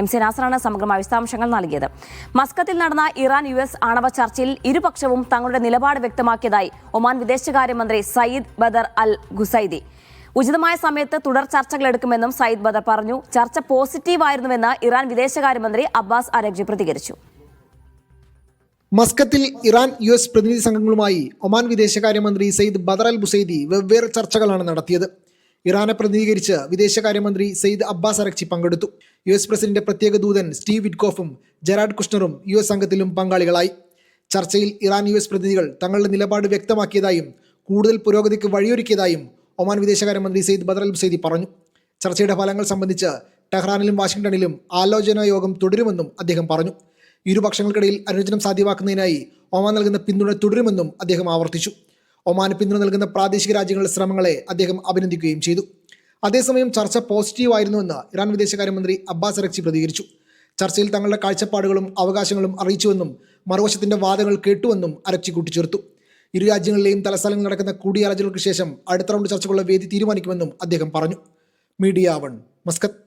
M C നാസറാണ് സമഗ്രമായ വിശദാംശങ്ങൾ നൽകിയത്. മസ്കത്തിൽ നടന്ന ഇറാൻ യു എസ് ആണവ ചർച്ചയിൽ ഇരുപക്ഷവും തങ്ങളുടെ നിലപാട് വ്യക്തമാക്കിയതായി ഒമാൻ വിദേശകാര്യമന്ത്രി സയ്യിദ് ബദർ അൽ ഖുസൈദി. ഉചിതമായ സമയത്ത് തുടർ ചർച്ചകൾ എടുക്കുമെന്നും സയ്യിദ് ബദർ പറഞ്ഞു. ചർച്ച പോസിറ്റീവായിരുന്നുവെന്ന് ഇറാൻ വിദേശകാര്യമന്ത്രി അബ്ബാസ് അരഗ്ജി പ്രതികരിച്ചു. മസ്കത്തിൽ ഇറാൻ യു എസ് പ്രതിനിധി സംഘങ്ങളുമായി ഒമാൻ വിദേശകാര്യമന്ത്രി സയ്യിദ് ബദർ അൽ ബുസൈദി വെവ്വേറെ ചർച്ചകളാണ് നടത്തിയത്. ഇറാനെ പ്രതിനിധീകരിച്ച് വിദേശകാര്യമന്ത്രി സെയ്ദ് അബ്ബാസ് അറക്ചി പങ്കെടുത്തു. യു എസ് പ്രസിഡന്റ് പ്രത്യേക ദൂതൻ സ്റ്റീവ് വിറ്റ്കോഫും ജെറാഡ് കുഷ്ണറും യു എസ് സംഘത്തിലും പങ്കാളികളായി. ചർച്ചയിൽ ഇറാൻ യു എസ് പ്രതിനിധികൾ തങ്ങളുടെ നിലപാട് വ്യക്തമാക്കിയതായും കൂടുതൽ പുരോഗതിക്ക് വഴിയൊരുക്കിയതായും ഒമാൻ വിദേശകാര്യമന്ത്രി സെയ്ദ് ബദർ അൽ സെയ്ദി പറഞ്ഞു. ചർച്ചയുടെ ഫലങ്ങൾ സംബന്ധിച്ച് ടെഹ്റാനിലും വാഷിംഗ്ടണിലും ആലോചനാ യോഗം തുടരുമെന്നും അദ്ദേഹം പറഞ്ഞു. ഇരുപക്ഷങ്ങൾക്കിടയിൽ അനുരഞ്ജനം സാധ്യമാക്കുന്നതിനായി ഒമാൻ നൽകുന്ന പിന്തുണ തുടരുമെന്നും അദ്ദേഹം ആവർത്തിച്ചു. ഒമാന് പിന്തുണ നൽകുന്ന പ്രാദേശിക രാജ്യങ്ങളുടെ ശ്രമങ്ങളെ അദ്ദേഹം അഭിനന്ദിക്കുകയും ചെയ്തു. അതേസമയം ചർച്ച പോസിറ്റീവ് ആയിരുന്നുവെന്ന് ഇറാൻ വിദേശകാര്യമന്ത്രി അബ്ബാസ് അരക്ചി പ്രതികരിച്ചു. ചർച്ചയിൽ തങ്ങളുടെ കാഴ്ചപ്പാടുകളും അവകാശങ്ങളും അറിയിച്ചുവെന്നും മറുവശത്തിന്റെ വാദങ്ങൾ കേട്ടുവെന്നും അരക്ചി കൂട്ടിച്ചേർത്തു. ഇരു രാജ്യങ്ങളിലെയും തലസ്ഥലങ്ങളിൽ നടക്കുന്ന കൂടിയാലോചനകൾക്ക് ശേഷം അടുത്ത റൗണ്ട് ചർച്ചകളുടെ വേദി തീരുമാനിക്കുമെന്നും അദ്ദേഹം പറഞ്ഞു. Media one Muscat.